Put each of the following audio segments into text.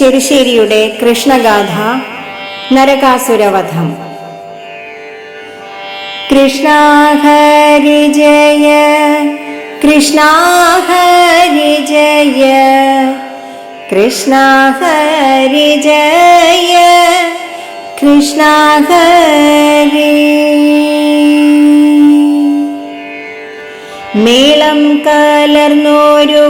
ചെറുശ്ശേരിയുടെ കൃഷ്ണഗാഥ നരകാസുരവധം. കൃഷ്ണ ഹരി ജയ കൃഷ്ണ ഹരി ജയ കൃഷ്ണ ഹരി ജയ കൃഷ്ണ ഹരി മേളം കലർന്നോരു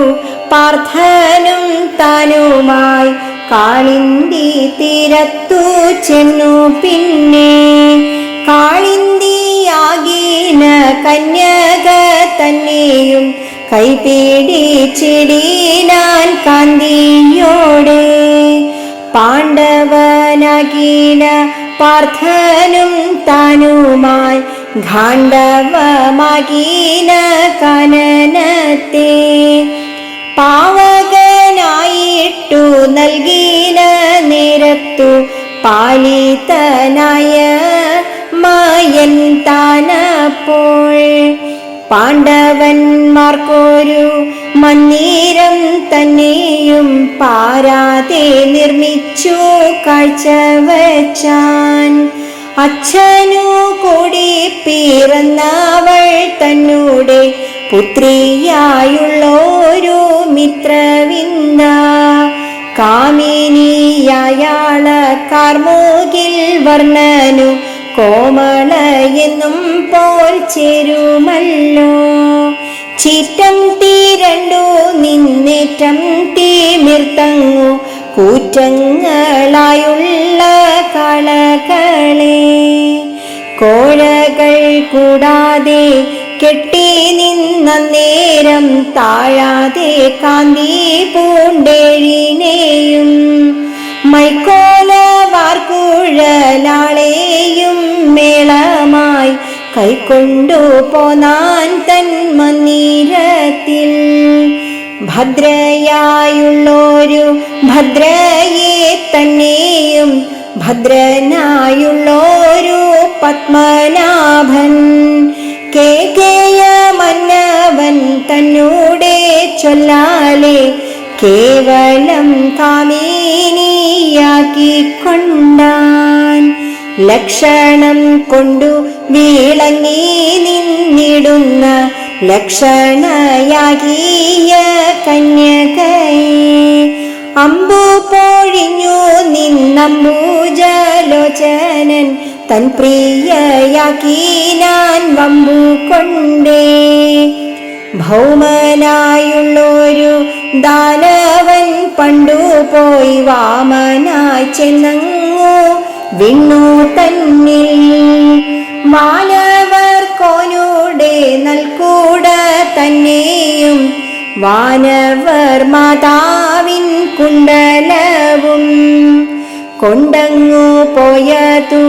പാർത്ഥനും താനുമായി കാളിന്തി തീരത്തു ചെന്നു പിന്നെ കാളിന്തിയാകീന കന്യക തന്നെയും കൈപിടിച്ചിടീനാൻ കാന്തിയോടെ പാണ്ഡവനാകീന പാർത്ഥനും താനുമായി ഗാണ്ഡവമാകീന കനനത്തെ പാവകനായിട്ടു പാലിതനായ മായൻ താനപ്പോൾ പാണ്ഡവന്മാർക്കൊരു മന്ദിരം തന്നെയും പാരാതെ നിർമ്മിച്ചു കാഴ്ചവച്ചാൻ അച്ഛനു കൂടി പിറന്നവൾ തന്നൂടെ പുത്രിയായുള്ളോരു മിത്രവിന്ദ. കാമിനിയായാള കാർമോകിൽ വർണനു കോമള എന്നും പോൽ ചേരുമല്ലോ. ചിറ്റം തീരണ്ടു നിന്നേറ്റം തീമിർത്തങ്ങു കൂറ്റങ്ങളായുള്ള കളകളെ. കോഴകൾ കൂടാതെ കെട്ടി നിന്ന നേരം താഴാതെ കാന്തി പൂണ്ടേഴിനെയും മൈക്കോല വാർക്കുഴലാളെയും മേളമായി കൈക്കൊണ്ടു പോന്നാൻ തൻ മന്ദിരത്തിൽ. ഭദ്രയായുള്ളൊരു ഭദ്രയെ തന്നെയും ഭദ്രനായുള്ളോരു പത്മനാഭൻ. കേകേയ മന്നവൻ തന്നൂടെ ചൊല്ലാലെ കേവലം കാമിനിയാക്കിക്കൊണ്ടാൻ ലക്ഷണം കൊണ്ടു വീളങ്ങി നിന്നിടുന്ന ലക്ഷണയാകിയ കന്യകയെ. അമ്പു പൊഴിഞ്ഞു നിന്നമ്പൂജലോചനൻ തൻ പ്രിയയാക്കി നാൻ വമ്പു കൊണ്ടേ. ഭൗമനായുള്ളൊരു ദാനവൻ പണ്ടു പോയി വാമനായി ചെന്നങ്ങു വിണ്ണു തന്നിൽ. മാനവർ കോനൂടെ നൽകൂട തന്നെയും വാനവർ മാതാവിൻ കുണ്ടലവും. കൊണ്ടങ്ങു പോയതു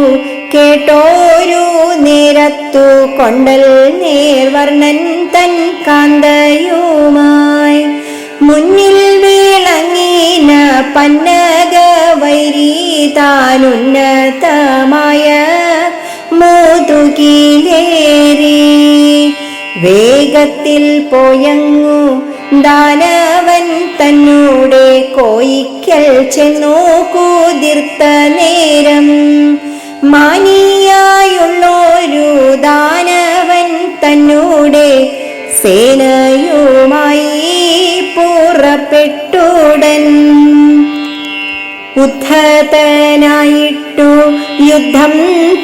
കേട്ടോരു നേരത്തു കൊണ്ടൽ നേർവർണൻ തൻ കാന്തയുമായി. മുന്നിൽ വിളങ്ങിന പന്നക വൈരി താനുന്നതമായ മുതുകിലേറി. വേഗത്തിൽ പോയങ്ങു ദാനവൻ തന്നൂടെ കോയിക്കൽ ചെന്നു കൂതിർത്ത നേരം. മാനിയായുള്ളൊരു ദാനവൻ തന്നൂടെ സേനയുമായി പുറപ്പെട്ടുടൻ. ഉദ്ധതനായിട്ടു യുദ്ധം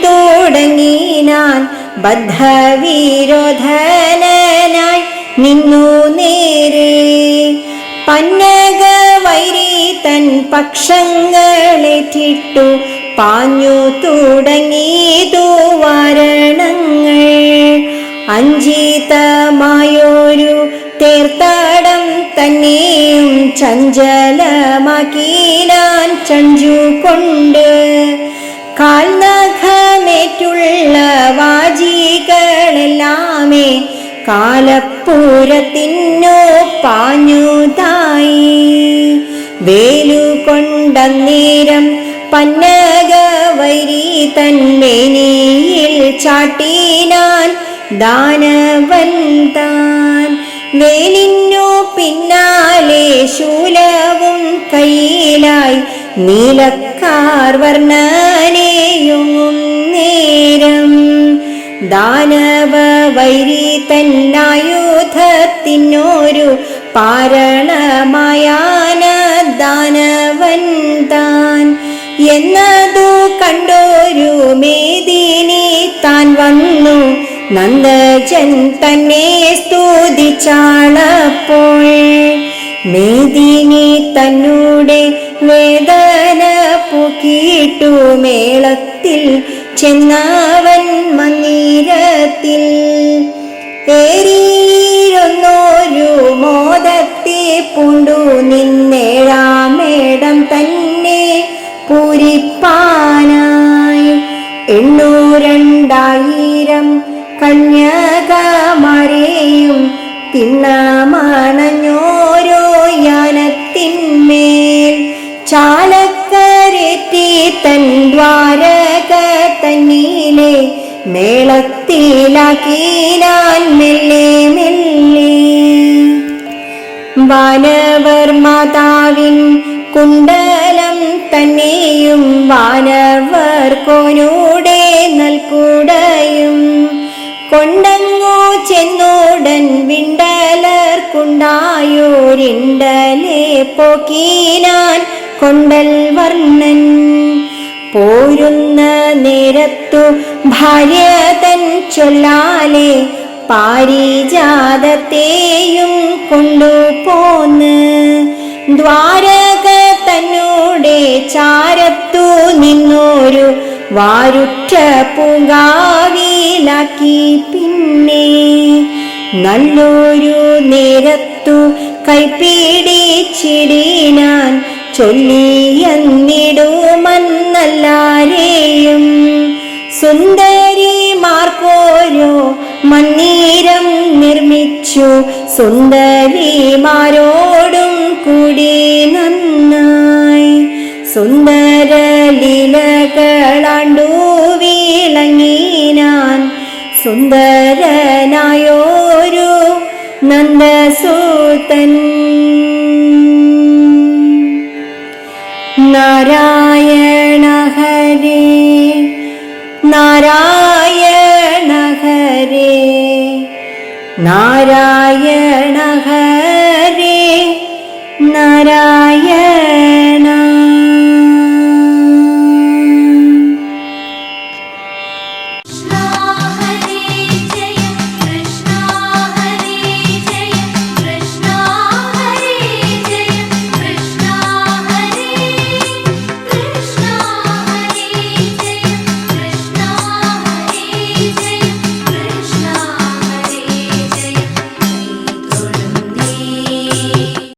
തുടങ്ങിനാൻ ബദ്ധവിരോധനായി നിന്നു നേരെ. പന്നക വൈരി തൻ പക്ഷങ്ങളേറ്റിട്ടു പാഞ്ഞു തുടങ്ങിയതു തൂവാരണങ്ങൾ അഞ്ചിതമായൊരു തീർത്ഥാടം തന്നെയും ചഞ്ചലമാക്കിനാൻ ചഞ്ചു കൊണ്ട് കാൽനഖമേറ്റുള്ള വാജികളെല്ലാമേ കാലപ്പൂരത്തിനോ പാഞ്ഞുതായി. വേലു കൊണ്ടന്നേരം പന്നക വൈരി തന്മേനിയിൽ ചാട്ടിനാൻ ദാനവൻ താൻ വേലിനു പിന്നാലെ ശൂലവും കയ്യിലായി നീലക്കാർ വർണനെയും നേരം. ദാനവ വൈരി തന്നായുധത്തിനൊരു പാരണമായാന ദാനവൻ താൻ. എന്നതു കണ്ടോരു മേദിനി താൻ വന്നു നന്ദജൻ തന്നെ സ്തുതിച്ചാളപ്പോൾ. മേദിനി തന്നൂടെ വേദന പൊക്കിയിട്ടു മേളത്തിൽ ചെന്നാവൻ മന്ദിരത്തിൽ. ഏറിയിരുന്നൊരു മോദത്തെ പൂണ്ടു നിന്നേഴാമേടം തന്നെ പൂരിപ്പാനായി. എണ്ണൂരണ്ടായിരം കന്യകമാരെയും തിണ്ണമണഞ്ഞോരോ യാനത്തിന്മേൽ. ചാലക്കരെത്തി തൻ ദ്വാരക തന്നീലെ മേളത്തിലാക്കിനാൻ മെല്ലെ മെല്ലെ. വാനവർ മാതാവിൻ കുണ്ടലം തന്നെയും വാനവർ വിണ്ടലർക്കുണ്ടായോരിണ്ടലെ പോക്കീനാൻ കൊണ്ടൽ വർണൻ. പോരുന്ന നേരത്തു ഭാര്യ തൻ ചൊല്ലാലെ പാരിജാതത്തെയും കൊണ്ടുപോന്ന് ദ്വാരക തന്നോടെ ചാരത്തു നിന്നൊരു വാരുറ്റ പൂങ്കാവിലാക്കി പിന്നെ. നല്ലൊരു നേരത്തു കൈപ്പിടിച്ചിടിനാൻ ചൊല്ലിയെന്നിടുമന്നല്ലാരെയും സുന്ദരിമാർക്കോരോ മന്ദിരം നിർമ്മിച്ചു. സുന്ദരിമാരോടും കൂടി നന്നായി. സുന്ദര ലീലകളാണ്ടു വിളങ്ങിനാൻ സുന്ദരനായോരു നന്ദസൂതൻ. നാരായണ ഹരേ നാരായണ ഹരേ നാരായണ